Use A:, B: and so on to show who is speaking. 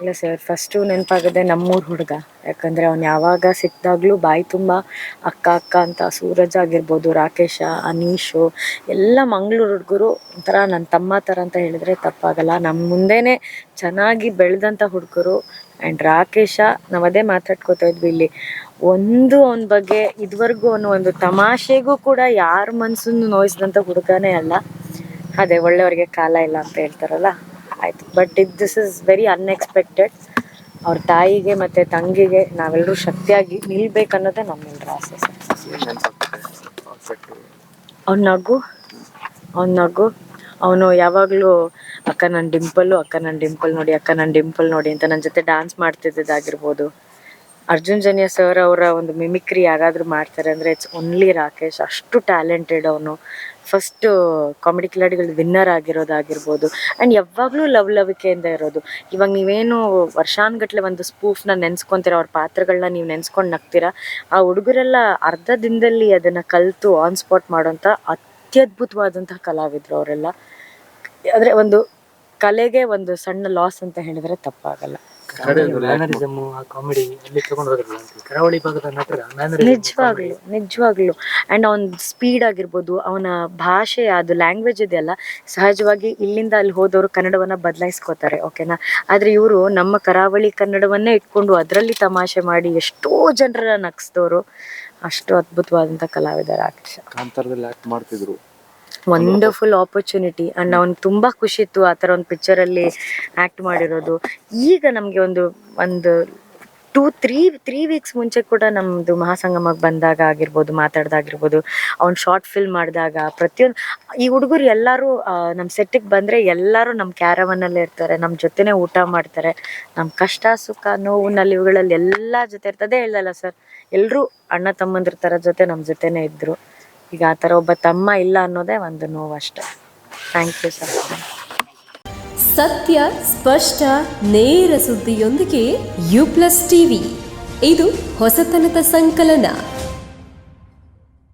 A: ಇಲ್ಲ sir first ನೆನಪಾಗದೆ ನಮ್ಮೂರು ಹುಡುಗ. ಯಾಕಂದರೆ ಅವ್ನು ಯಾವಾಗ ಸಿಕ್ಕಿದಾಗ್ಲೂ ಬಾಯಿ ತುಂಬ ಅಕ್ಕ ಅಕ್ಕ ಅಂತ ಸೂರಜ್ ಆಗಿರ್ಬೋದು, ರಾಕೇಶ, ಅನೀಶು, ಎಲ್ಲ ಮಂಗಳೂರು ಹುಡುಗರು ಒಂಥರ ನನ್ನ ತಮ್ಮ ಥರ ಅಂತ ಹೇಳಿದ್ರೆ ತಪ್ಪಾಗಲ್ಲ. ನಮ್ಮ ಮುಂದೆನೆ ಚೆನ್ನಾಗಿ ಬೆಳೆದಂಥ ಹುಡುಗರು ಆ್ಯಂಡ್ ರಾಕೇಶ, ನಾವು ಅದೇ ಮಾತಾಡ್ಕೋತಾ ಇದ್ವಿ ಇಲ್ಲಿ. ಒಂದು ಅವನ ಬಗ್ಗೆ ಇದುವರೆಗೂ ಅವನು ಒಂದು ತಮಾಷೆಗೂ ಕೂಡ ಯಾರ ಮನಸ್ಸನ್ನು ನೋಯಿಸಿದಂಥ ಹುಡುಗನೇ ಅಲ್ಲ. ಅದೇ ಒಳ್ಳೆಯವ್ರಿಗೆ ಕಾಲ ಇಲ್ಲ ಅಂತ ಹೇಳ್ತಾರಲ್ಲ. ಆಯ್ತು. ಬಟ್ ಇದು ದಿಸ್ ಇಸ್ ವೆರಿ ಅನ್ಎಕ್ಸ್ಪೆಕ್ಟೆಡ್ ಅವ್ರ ತಾಯಿಗೆ ಮತ್ತೆ ತಂಗಿಗೆ ನಾವೆಲ್ಲರೂ ಶಕ್ತಿಯಾಗಿ ನಿಲ್ಬೇಕನ್ನೋದೇ ನಮ್ಮೆಲ್ಲರ ಆಸೆ ಅವ್ನ ನಗು ಅವ್ನ ನಗು. ಅವನು ಯಾವಾಗಲೂ ಅಕ್ಕ ನನ್ನ ಡಿಂಪಲ್ಲು, ಅಕ್ಕ ನನ್ನ ಡಿಂಪಲ್ ನೋಡಿ, ಅಕ್ಕ ನನ್ನ ಡಿಂಪಲ್ ನೋಡಿ ಅಂತ ನನ್ನ ಜೊತೆ ಡ್ಯಾನ್ಸ್ ಮಾಡ್ತಿದ್ದಿದ್ದಾಗಿರ್ಬೋದು. ಅರ್ಜುನ್ ಜನ್ಯ ಸರ್ ಅವರ ಒಂದು ಮಿಮಿಕ್ರಿ ಯಾರಾದರೂ ಮಾಡ್ತಾರೆ ಅಂದರೆ ಇಟ್ಸ್ ಓನ್ಲಿ ರಾಕೇಶ್. ಅಷ್ಟು ಟ್ಯಾಲೆಂಟೆಡ್ ಅವನು. ಫಸ್ಟ್ ಕಾಮಿಡಿ ಕಿಲಾಡಿಗಳು ವಿನ್ನರ್ ಆಗಿರೋದಾಗಿರ್ಬೋದು. ಆ್ಯಂಡ್ ಯಾವಾಗಲೂ ಲವ್ ಲವಿಕೆಯಿಂದ ಇರೋದು. ಇವಾಗ ನೀವೇನು ವರ್ಷಾನ್ಗಟ್ಟಲೆ ಒಂದು ಸ್ಪೂಫ್ನ ನೆನೆಸ್ಕೊಂತೀರ, ಅವ್ರ ಪಾತ್ರಗಳನ್ನ ನೀವು ನೆನೆಸ್ಕೊಂಡು ನಗ್ತೀರಾ, ಆ ಹುಡುಗರೆಲ್ಲ ಅರ್ಧ ದಿನದಲ್ಲಿ ಅದನ್ನು ಕಲಿತು ಆನ್ ಸ್ಪಾಟ್ ಮಾಡೋಂಥ ಅತ್ಯದ್ಭುತವಾದಂತಹ ಕಲಾವಿದರು ಅವರೆಲ್ಲ. ಆದರೆ ಒಂದು ಕಲೆಗೆ ಒಂದು ಸಣ್ಣ ಲಾಸ್ ಅಂತ ಹೇಳಿದ್ರೆ ತಪ್ಪಾಗಲ್ಲ.
B: ಮ್ಯಾನರಿಸಮ್ ಆ ಕಾಮಿಡಿ ಅಲ್ಲಿ ತಗೊಂಡು ಹೋದ್ರಲ್ಲ ಅಂತ ಕರಾವಳಿ ಭಾಗದ ನಟರ ಮ್ಯಾನರಿಸಮ್
A: ನಿಜವಾಗ್ಲು ನಿಜವಾಗ್ಲು. ಅಂಡ್ ಅವನ ಸ್ಪೀಡ್ ಆಗಿರ್ಬೋದು ಅವನ ಭಾಷೆ ಅದು ಲ್ಯಾಂಗ್ವೇಜ್ ಇದೆಯಲ್ಲ ಸಹಜವಾಗಿ ಇಲ್ಲಿಂದ ಅಲ್ಲಿ ಹೋದವರು ಕನ್ನಡವನ್ನ ಬದಲಾಯಿಸ್ಕೋತಾರೆ ಓಕೆನಾ ಆದ್ರೆ ಇವರು ನಮ್ಮ ಕರಾವಳಿ ಕನ್ನಡವನ್ನೇ ಇಟ್ಕೊಂಡು ಅದರಲ್ಲಿ ತಮಾಷೆ ಮಾಡಿ ಎಷ್ಟೋ ಜನರ ನಗಿಸಿದವರು. ಅಷ್ಟು ಅದ್ಭುತವಾದಂತ ಕಲಾವಿದರ ಆಕ್ಷ.
C: ಕಾಂತಾರದಲ್ಲಿ ಆಕ್ಟ್ ಮಾಡ್ತಿದ್ರು.
A: ವಂಡರ್ಫುಲ್ ಆಪರ್ಚುನಿಟಿ ಅಂಡ್ ಅವ್ನು ತುಂಬಾ ಖುಷಿ ಇತ್ತು ಆ ಥರ ಒಂದು ಪಿಕ್ಚರಲ್ಲಿ ಆ್ಯಕ್ಟ್ ಮಾಡಿರೋದು. ಈಗ ನಮ್ಗೆ ಒಂದು ಒಂದು ಟೂ ತ್ರೀ ತ್ರೀ ವೀಕ್ಸ್ ಮುಂಚೆ ಕೂಡ ನಮ್ಮದು ಮಹಾಸಂಗಮಕ್ಕೆ ಬಂದಾಗ ಆಗಿರ್ಬೋದು, ಮಾತಾಡ್ದಾಗಿರ್ಬೋದು, ಅವ್ನು ಶಾರ್ಟ್ ಫಿಲ್ಮ್ ಮಾಡಿದಾಗ ಪ್ರತಿಯೊಂದು, ಈ ಹುಡುಗರು ಎಲ್ಲರೂ ನಮ್ಮ ಸೆಟ್ಟಿಗೆ ಬಂದರೆ ಎಲ್ಲರೂ ನಮ್ಮ ಕ್ಯಾರವನ್ನಲ್ಲೇ ಇರ್ತಾರೆ ನಮ್ಮ ಜೊತೆನೇ ಊಟ ಮಾಡ್ತಾರೆ. ನಮ್ಮ ಕಷ್ಟ, ಸುಖ, ನೋವು, ನಲಿವುಗಳಲ್ಲಿ ಎಲ್ಲ ಜೊತೆ ಇರ್ತದೆ. ಹೇಳ್ದಲ್ಲ ಸರ್ ಎಲ್ಲರೂ ಅಣ್ಣ, ತಮ್ಮಂದ್ರ ಥರ ಜೊತೆ ನಮ್ಮ ಜೊತೆನೇ ಇದ್ದರು ಈಗ ಆ ಥರ ಒಬ್ಬ ತಮ್ಮ ಇಲ್ಲ ಅನ್ನೋದೇ ಒಂದು ನೋವು ಥ್ಯಾಂಕ್ ಯು ಸರ್
D: ಸತ್ಯ, ಸ್ಪಷ್ಟ, ನೇರ ಸುದ್ದಿಯೊಂದಿಗೆ ಯು ಪ್ಲಸ್ ಟಿವಿ ಇದು ಹೊಸತನದ ಸಂಕಲನ.